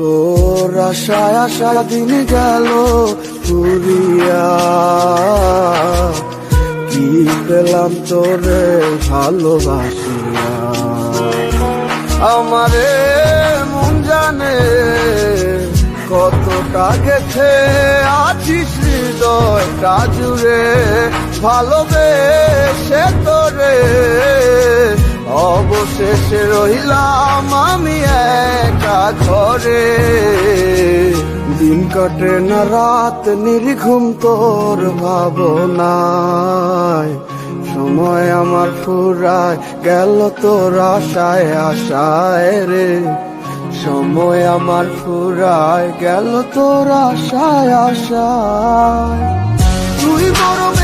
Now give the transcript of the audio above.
তোর আশায় আশা দিন গেল পুরিয়া কি পেলাম তোরে ভালোবাসিয়া? আমারে মন জানে কতটা গেছে, আছিস হৃদয়টা জুড়ে, ভালোবেসে তোরে। অবশেষে রইলাম আমি ঘরে। দিন কাটে না, রাত নির্ঘুম তোর ভাবনায়। সময় আমার ফুরায়, গেল তোর আশায় আশায় রে। সময় আমার ফুরায়, গেল তোর আশায় আশায়। তুই বড়